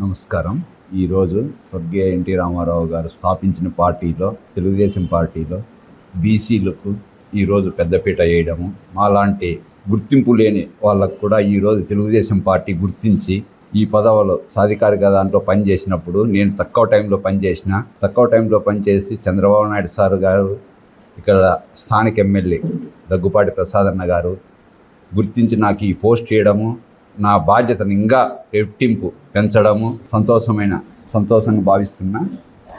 నమస్కారం. ఈరోజు స్వర్గీయ ఎన్టీ రామారావు గారు స్థాపించిన పార్టీలో తెలుగుదేశం పార్టీలో బీసీలకు ఈరోజు పెద్దపీట వేయడము మాలాంటి గుర్తింపు లేని వాళ్ళకు కూడా ఈరోజు తెలుగుదేశం పార్టీ గుర్తించి ఈ పదవులు సాధికారిక దాంట్లో పనిచేసినప్పుడు నేను తక్కువ టైంలో పనిచేసిన తక్కువ టైంలో పనిచేసి చంద్రబాబు నాయుడు సార్ గారు ఇక్కడ స్థానిక ఎమ్మెల్యే దగ్గుపాటి ప్రసాదన్న గారు గుర్తించి నాకు ఈ పోస్ట్ చేయడము నా బాధ్యతను ఇంకా రెట్టింపు పెంచడము సంతోషమైన సంతోషంగా భావిస్తున్నా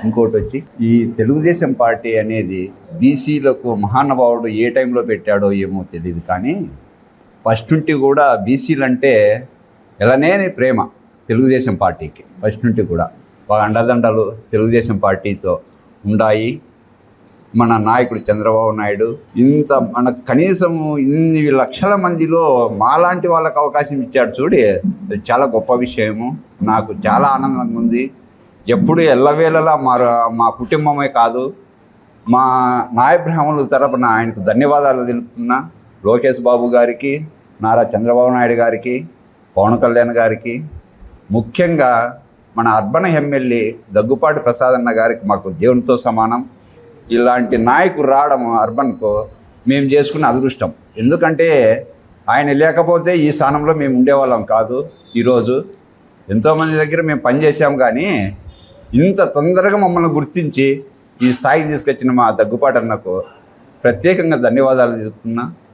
ఇంకోటి వచ్చి ఈ తెలుగుదేశం పార్టీ అనేది బీసీలకు మహానుభావుడు ఏ టైంలో పెట్టాడో ఏమో తెలియదు కానీ ఫస్ట్ నుండి కూడా బీసీలు అంటే ఎలానేని ప్రేమ తెలుగుదేశం పార్టీకి. ఫస్ట్ నుండి కూడా అండదండలు తెలుగుదేశం పార్టీతో ఉండాయి. మన నాయకుడు చంద్రబాబు నాయుడు ఇంత మన కనీసం ఇన్ని లక్షల మందిలో మాలాంటి వాళ్ళకి అవకాశం ఇచ్చాడు చూడి. అది చాలా గొప్ప విషయము. నాకు చాలా ఆనందంగా ఉంది. ఎప్పుడు ఎల్లవేళలా మా మా కుటుంబమే కాదు మా నాయబ్రాహ్మణుల తరపున ఆయనకు ధన్యవాదాలు తెలుపుతున్నా. లోకేష్ బాబు గారికి నారా చంద్రబాబు నాయుడు గారికి పవన్ కళ్యాణ్ గారికి ముఖ్యంగా మన అర్బన్ ఎమ్మెల్యే దగ్గుపాటి ప్రసాద్ అన్న గారికి మాకు దేవునితో సమానం. ఇలాంటి నాయకుడు రావడం అర్బన్కు మేము చేసుకున్న అదృష్టం. ఎందుకంటే ఆయన లేకపోతే ఈ స్థానంలో మేము ఉండేవాళ్ళం కాదు ఈరోజు. ఎంతోమంది దగ్గర మేము పనిచేసాం కానీ ఇంత తొందరగా మమ్మల్ని గుర్తించి ఈ స్థాయికి తీసుకొచ్చిన మా దగ్గుపాటన్నకు ప్రత్యేకంగా ధన్యవాదాలు చెప్తున్నా.